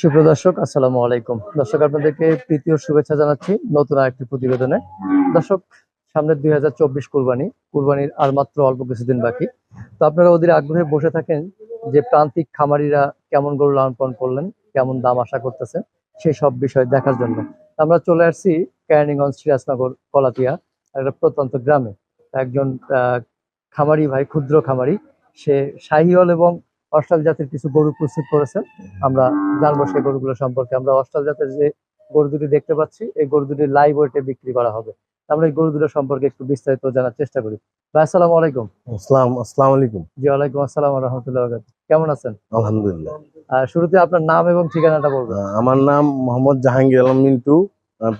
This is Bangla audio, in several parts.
সুপ্রদর্শক আসসালামু আলাইকুম। দর্শক, আপনাদেরকে তৃতীয় শুভেচ্ছা জানাচ্ছি নতুন আরেকটি প্রতিবেদনে। দর্শক, সামনে দুই হাজার চব্বিশ কুরবানি, কুরবানির আর মাত্র অল্প কিছুদিন বাকি। তো আপনারা ওদের আগ্রহে বসে থাকেন যে প্রান্তিক খামারিরা কেমন গরু লালন পালন করলেন, কেমন দাম আশা করতেছেন, সেই সব বিষয় দেখার জন্য। আমরা চলে আসছি কেরানীগঞ্জ সিরাজনগর কলাতিয়া একটা প্রত্যন্ত গ্রামে। একজন খামারি ভাই, ক্ষুদ্র খামারি। সে শাহিওয়াল এবং অস্ট্রাল জাতের কিছু গরু প্রস্তুত করেছেন। আমরা জানব সেই গরুগুলো সম্পর্কে। আমরা অস্ট্রাল জাতের যে গরু দুটি দেখতে পাচ্ছি এই গরু দুটি লাইভ ওয়েটে বিক্রি করা হবে। আমরা এই গরু দুটো সম্পর্কে একটু বিস্তারিত জানার চেষ্টা করি। ভাই আসসালামু আলাইকুম। আসসালাম আসসালামু আলাইকুম। জি ওয়ালাইকুম আসসালাম রহমতুল্লাহ কেমন আছেন? আলহামদুলিল্লাহ। আর শুরুতে আপনার নাম এবং ঠিকানাটা বলবেন। আমার নাম মোহাম্মদ জাহাঙ্গীর আলম মিন্টু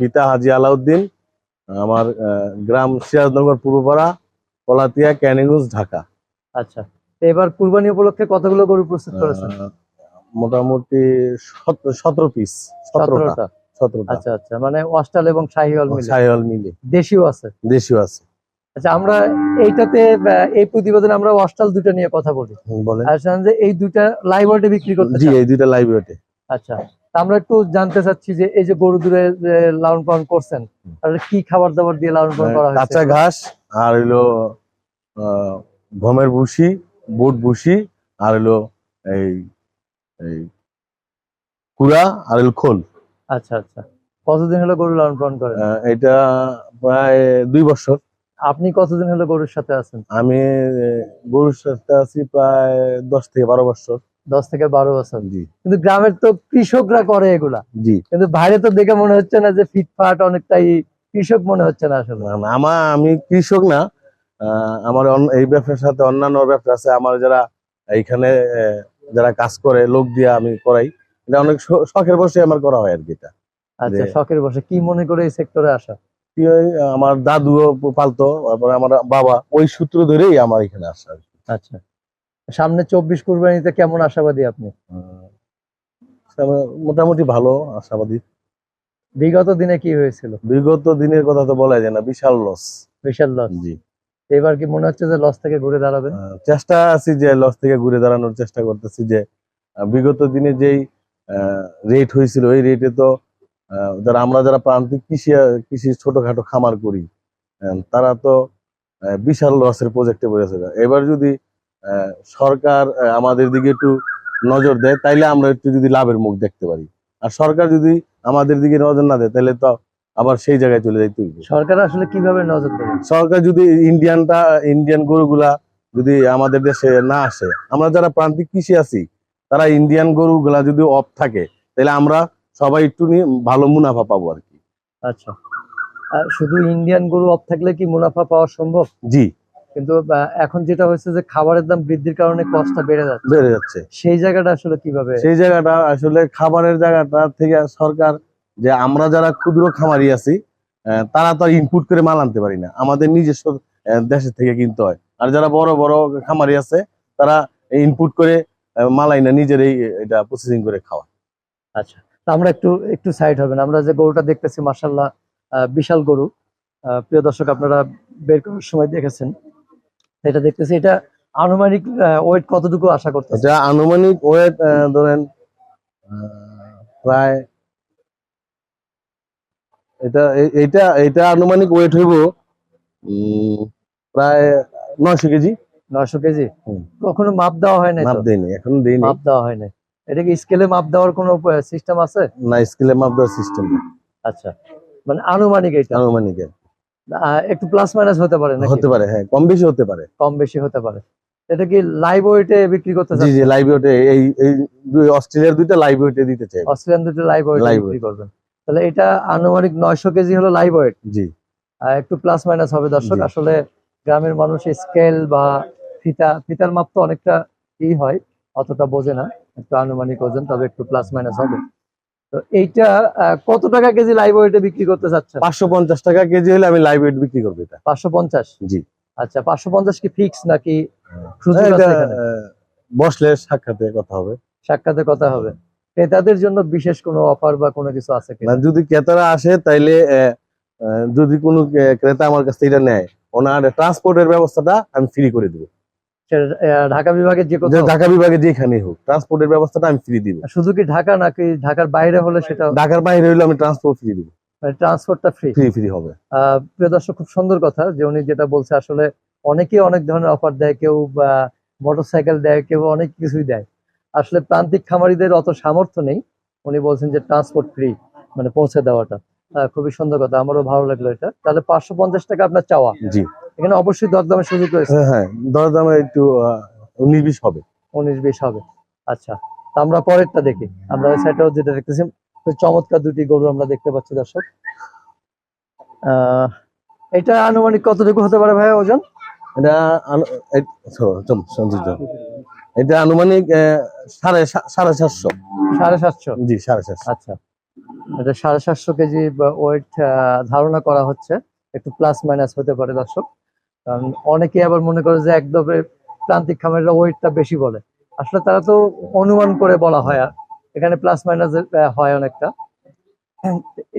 পিতা হাজি আলাউদ্দিন আমার গ্রাম সিরাজনগর পূর্বপাড়া কলাতিয়া ক্যানিগঞ্জ ঢাকা। আচ্ছা। এবার কুরবানি উপলক্ষে কতগুলো গরু প্রস্তুত করেছেন? মোটামুটি সতেরো পিস সতেরোটা আচ্ছা আচ্ছা মানে অস্ট্রাল এবং শাহিওয়াল মিলে? সাইহল মিলে। দেশিও আছে? দেশীয় আছে। আচ্ছা আমরা এইটাতে এই প্রতিবেদনে আমরা অস্ট্রাল দুটো নিয়ে কথা বলি। বলেন। যে এই দুইটা লাইভ ওয়েটে বিক্রি করতে জি এই দুইটা লাইভ ওয়েটে আচ্ছা তা আমরা একটু জানতে চাচ্ছি যে এই যে গরু দূরে লালন পালন করছেন তাহলে কি খাবার দাবার দিয়ে লালন পালন করা কাঁচা ঘাস আর হইল আহ, গমের ভুসি বুট ভুসি আর হইল এই এই কুড়া আর হইল খোল। আচ্ছা আচ্ছা। কতদিন হলো গরু লালন পালন করেন? এটা প্রায় দুই বছর। আপনি কতদিন হলো গরুর সাথে আছেন? আমি গরুর সাথে আছি প্রায় দশ থেকে বারো বছর। দশ থেকে বারো বছর। জি। কিন্তু গ্রামের তো কৃষকরা করে এগুলা। জি। কিন্তু বাইরে তো দেখে মনে হচ্ছে না যে ফিটফাট অনেকটাই কৃষক মনে হচ্ছে না আসলে। আমার আমি কৃষক না আমার এই ব্যবসার সাথে অন্যান্য ব্যবসা আছে। আমার যারা এইখানে যারা কাজ করে লোক দিয়ে আমি করাই। এটা অনেক শখের বসে আমার করা হয় আর কি এটা। আচ্ছা শখের বসে কি মনে করে এই সেক্টরে আসা? কি আমার দাদুও পালতো তারপরে আমার বাবা ওই সূত্র ধরেই আমার এখানে আসা। আচ্ছা। সামনে চব্বিশ কুরবানিতে কেমন আশাবাদী আপনি? মোটামুটি ভালো আশাবাদী। বিগত দিনে কি হয়েছিল? বিগত দিনের কথা তো বলা যায় না বিশাল লস বিশাল লস জি। এবার কি মনে হচ্ছে যে লস থেকে ঘুরে দাঁড়াবেন আহ, চেষ্টা আছি যে লস থেকে ঘুরে দাঁড়ানোর চেষ্টা করতেছি যে বিগত দিনে যেই রেট হয়েছিল ওই রেটে তো যারা আমরা যারা প্রান্তিক কৃষি কৃষি ছোটখাটো খামার করি তারা তো বিশাল লসের প্রজেক্টে পড়েছে। এবার যদি সরকার আমাদের দিকে একটু নজর দেয় তাইলে আমরা একটু যদি লাভের মুখ দেখতে পারি। আর সরকার যদি আমাদের দিকে নজর না দেয় তাহলে তো আবার সেই জায়গায় চলে যাইতে হইবে। সরকার আসলে কীভাবে নজর দেবে? সরকার যদি ইন্ডিয়ানটা ইন্ডিয়ান গরুগুলা যদি আমাদের দেশে না আসে আমরা যারা প্রান্তিক কৃষি আছি তারা ইন্ডিয়ান গরুগুলা যদি অফ থাকে তাহলে আমরা সবাই একটু নিয়ে ভালো মুনাফা পাবো আর কি। আচ্ছা। আর শুধু ইন্ডিয়ান গরু অফ থাকলে কি মুনাফা পাওয়া সম্ভব? জি। কিন্তু এখন যেটা হচ্ছে যে খাবারের দাম বৃদ্ধির কারণে কষ্টটা বেড়ে যাচ্ছে। বেড়ে যাচ্ছে। সেই জায়গাটা আসলে কীভাবে? সেই জায়গাটা আসলে খাবারের জায়গাটা থেকে সরকার যে আমরা যারা ক্ষুদ্র খামারি আছি তারা তো ইনপুট করে মাল আনতে পারি না। আমাদের নিজস্ব দেশের থেকে কিনতে হয়। আর যারা বড় বড় খামারি আছে তারা ইনপুট করে মালাই না নিজেরাই এটা প্রসেসিং করে খাওয়া আচ্ছা তা আমরা একটু একটু সাইড হবেন আমরা যে গরুটা দেখতেছি মার্শাল্লাহ বিশাল গরু। প্রিয় দর্শক আপনারা বের করার সময় দেখেছেন। এটা দেখতেছি এটা আনুমানিক ওয়েট কতটুকু আশা করতেছে এটা আনুমানিক ওয়েট ধরেন আহ, প্রায় এটা এটা এটা আনুমানিক ওয়েট হইব প্রায় নয়শো কেজি। নয়শো কেজি? কখনো মাপ দেওয়া হয় না মাপ দেয়নি এখন দেয়নি মাপ দেওয়া হয় না এটা কি স্কেলে মাপ দেওয়ার কোনো সিস্টেম আছে? না স্কেলে মাপ দেওয়ার সিস্টেম আচ্ছা মানে আনুমানিক এটা? আনুমানিক। একটু প্লাস মাইনাস হতে পারে নাকি? হতে পারে হ্যাঁ কম বেশি হতে পারে। কম বেশি হতে পারে। এটা কি লাইভ ওয়েটে বিক্রি করতে জি চাচ্ছেন? জি লাইভ ওয়েটে এই এই দুই অস্ট্রেলিয়ার দুইটা লাইভ ওয়েটে দিতে চাই। অস্ট্রেলিয়ান দুটো লাইভ ওয়েটে বিক্রি করবেন। তাহলে এটা আনুমানিক নয়শো কেজি হলো লাইভ ওয়েট জি। একটু প্লাস মাইনাস হবে দর্শক। আসলে গ্রামের মানুষ স্কেল বা ফিতা ফিতার মাপ তো অনেকটা ই হয় অতটা বোঝে না। একটু আনুমানিক ওজন তবে একটু প্লাস মাইনাস হবে। তো এইটা কত টাকা কেজি লাইভ ওয়েটে বিক্রি করতে চাচ্ছেন? পাঁচশো পঞ্চাশ টাকা কেজি হলে আমি লাইভ ওয়েট বিক্রি করব এটা। পাঁচশো পঞ্চাশ? জি। আচ্ছা পাঁচশো পঞ্চাশ কি ফিক্স নাকি? আহ, বসলে সাক্ষাতে কথা হবে। সাক্ষাতে কথা হবে। ক্রেতাদের জন্য বিশেষ কোনো অফার বা কোনো কিছু আছে কিনা? যদি ক্রেতারা আসে তাইলে যদি কোনো ক্রেতা আমার কাছ থেকে এটা নেয় ওনার ট্রান্সপোর্টের ব্যবস্থাটা আমি ফ্রি করে দিব। ঢাকা বিভাগের যে ঢাকা বিভাগে যেখানেই হোক ট্রান্সপোর্টের ব্যবস্থাটা আমি ফ্রি দিব। শুধু কি ঢাকা নাকি ঢাকার বাইরে হলে সেটা ঢাকার বাইরে হইলে আমি ট্রান্সপোর্ট ফ্রি দিব। ট্রান্সপোর্টটা ফ্রি ফ্রি ফ্রি হবে। প্রিয় দর্শক খুব সুন্দর কথা যে উনি যেটা বলছে আসলে অনেকেই অনেক ধরনের অফার দেয় কেউ মোটরসাইকেল দেয় কেউ অনেক কিছুই দেয়। আসলে প্রান্তিক খামারিদের অত সামর্থ্য নেই। উনি বলছেন যে ট্রান্সপোর্ট ফ্রি মানে পৌঁছে দেওয়াটা। আহ, খুবই সুন্দর কথা আমারও ভালো লাগল এটা। তাহলে পাঁচশো পঞ্চাশ টাকা আপনার চাওয়া। জি। এখানে অবশ্যই দরদামের সুযোগ রয়েছে। হ্যাঁ হ্যাঁ দরদামে একটু উনিশ বিশ হবে। উনিশ বিশ হবে। আচ্ছা তা আমরা পরেরটা দেখি। আমরা ওই সাইডটাও যেটা দেখতেছি চমৎকার দুটি গরু আমরা দেখতে পাচ্ছি দর্শক। আহ, এটা আনুমানিক কতটুকু হতে পারে ভাই ওজন? এটা এটা আনুমানিক সাড়ে সাড়ে সাতশো। সাড়ে সাতশো? জি সাড়ে সাতশো। আচ্ছা। এটা সাড়ে সাতশো কেজি ওয়েট ধারণা করা হচ্ছে। একটু প্লাস মাইনাস হতে পারে দর্শক। কারণ অনেকেই আবার মনে করে যে একদম প্রান্তিক খামারের ওয়েটটা বেশি বলে। আসলে তারা তো অনুমান করে বলা হয়। আর এখানে প্লাস মাইনাস হয় অনেকটা।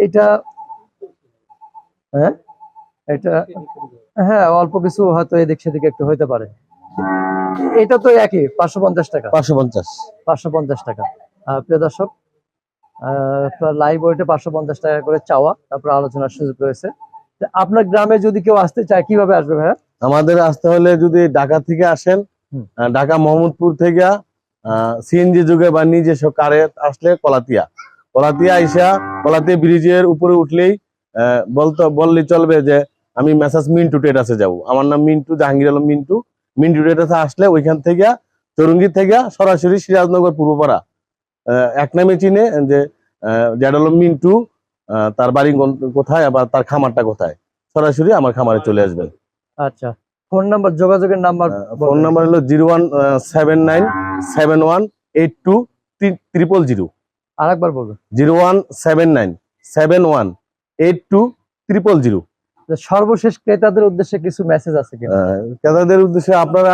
এটা হ্যাঁ? এটা হ্যাঁ অল্প কিছু হয়তো এদিক সেদিকে একটু হইতে পারে। এটা তো একই পাঁচশো পঞ্চাশ টাকা। পাঁচশো পঞ্চাশ। পাঁচশো পঞ্চাশ টাকা। প্রিয় দর্শক লাইভ ওয়েটে পাঁচশো পঞ্চাশ টাকা করে চাওয়া তারপর আলোচনার সুযোগ রয়েছে। আপনার গ্রামে যদি কেউ আসতে চায় কীভাবে আসবে ভাইয়া? আমাদের আসতে হলে যদি ঢাকা থেকে আসেন ঢাকা মোহাম্মদপুর থেকে সিএনজি যুগে বা নিজস্ব কারে আসলে কলাতিয়া। কলাতিয়া আইসা কলাতিয়া ব্রিজের উপরে উঠলেই আহ, বলতে বললেই চলবে যে আমি মেসাজ মিন্টু টেটাসে যাব। আমার নাম মিন্টু জাহাঙ্গীর আলম মিন্টু। মিন্টু টেটাসে আসলে ওইখান থেকে চরুঙ্গি থেকে সরাসরি সিরাজনগর পূর্বপাড়া এক নামে চিনে যে জ্যাড আলম মিন্টু তার বাড়ি কোথায় আবার তার খামারটা কোথায়। সরাসরি আমার খামারে চলে আসবেন আচ্ছা ফোন নাম্বার যোগাযোগের নাম্বার ফোন নাম্বার হলো zero one seven nine seven one eight two triple zero আরেকবার বলবেন zero one seven nine seven one eight two triple zero সর্বশেষ ক্রেতাদের উদ্দেশ্যে কিছু মেসেজ আছে ক্রেতাদের উদ্দেশ্যে আপনারা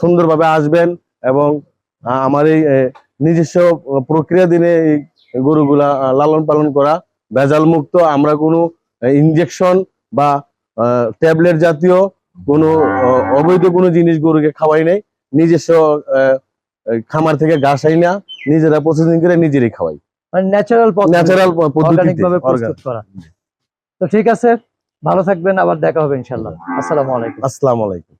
সুন্দরভাবে আসবেন এবং আমার এই নিজস্ব প্রক্রিয়া দিনে এই গরুগুলা লালন পালন করা ভেজাল মুক্ত আমরা কোনো ইনজেকশন বা ট্যাবলেট জাতীয় কোনো অবৈধ কোনো জিনিস গরুকে খাওয়াই নাই। নিজস্ব খামার থেকে ঘাস আই না নিজেরা প্রসেসিং করে নিজেরাই খাওয়াই। মানে ন্যাচারাল ন্যাচারাল অর্গানিক পদ্ধতিতে প্রস্তুত করা। তো ঠিক আছে ভালো থাকবেন আবার দেখা হবে ইনশাল্লাহ আসসালামু আলাইকুম। আসসালামু আলাইকুম।